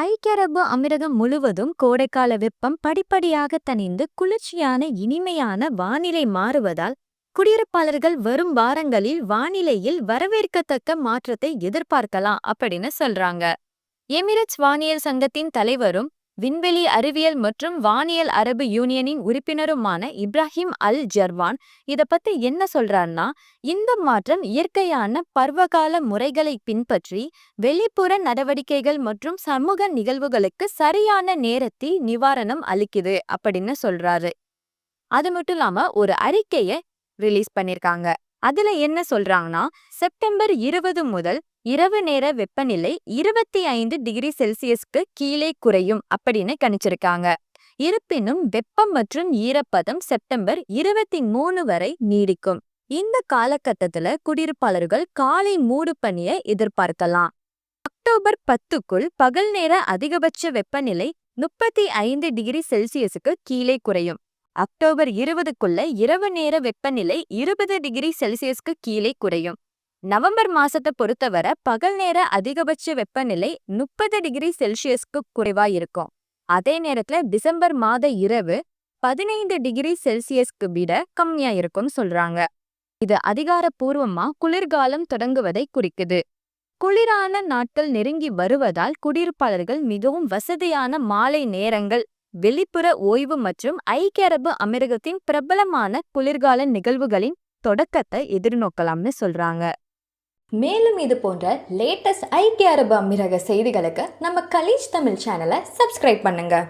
ஐக்கிய அரபு அமீரகம் முழுவதும் கோடைக்கால வெப்பம் படிப்படியாக தணிந்து குளிர்ச்சியான இனிமையான வானிலை மாறுவதால் குடியிருப்பாளர்கள் வரும் வாரங்களில் வானிலையில் வரவேற்கத்தக்க மாற்றத்தை எதிர்பார்க்கலாம் அப்படின்னு சொல்றாங்க. எமிரட்ஸ் வானியல் சங்கத்தின் தலைவரும் விண்வெளி அறிவியல் மற்றும் வானியல் அரபு யூனியனின் உறுப்பினருமான இப்ராஹிம் அல் ஜர்வான் இத பத்தி என்ன சொல்றாருன்னா இந்த மாற்றம் இயற்கையான பருவகால முறைகளை பின்பற்றி வெளிப்புற நடவடிக்கைகள் மற்றும் சமூக நிகழ்வுகளுக்கு சரியான நேரத்தில் நிவாரணம் அளிக்குது அப்படின்னு சொல்றாரு. அது மட்டும் இல்லாம ஒரு அறிக்கையை ரிலீஸ் பண்ணிருக்காங்க. அதுல என்ன சொல்றாங்கன்னா செப்டம்பர் இருபது முதல் இரவு நேர வெப்பநிலை இருபத்தி ஐந்து டிகிரி செல்சியஸ்க்கு கீழே குறையும் அப்படின்னு கணிச்சிருக்காங்க. இருப்பினும் வெப்பம் மற்றும் ஈரப்பதம் செப்டம்பர் இருபத்தி மூணு வரை நீடிக்கும். இந்த காலகட்டத்துல குடியிருப்பாளர்கள் காலை மூடு பணியை எதிர்பார்க்கலாம். அக்டோபர் பத்துக்குள் பகல் நேர அதிகபட்ச வெப்பநிலை முப்பத்தி ஐந்து டிகிரி செல்சியஸுக்கு கீழே குறையும். அக்டோபர் இருபதுக்குள்ள இரவு நேர வெப்பநிலை இருபது டிகிரி செல்சியஸ்க்கு கீழே குறையும். நவம்பர் மாசத்தை பொறுத்தவரை பகல் நேர அதிகபட்ச வெப்பநிலை முப்பது டிகிரி செல்சியஸ்க்கு குறைவா இருக்கும் அதே நேரத்துல டிசம்பர் மாத இரவு பதினைந்து டிகிரி செல்சியஸ்க்கு விட கம்மியா இருக்கும்னு சொல்றாங்க. இது அதிகாரப்பூர்வமா குளிர்காலம் தொடங்குவதை குறிக்குது. குளிரான நாட்கள் நெருங்கி வருவதால் குடியிருப்பாளர்கள் மிகவும் வசதியான மாலை நேரங்கள் வெளிப்புற ஓய்வு மற்றும் ஐக்கிய அரபு அமீரகத்தின் பிரபலமான குளிர்கால நிகழ்வுகளின் தொடக்கத்தை எதிர்நோக்கலாம்னு சொல்றாங்க. மேலும் இது போன்ற லேட்டஸ்ட் ஐக்கிய அரபு அமீரக செய்திகளுக்கு நம்ம கலீஜ் தமிழ் சேனலை சப்ஸ்கிரைப் பண்ணுங்க.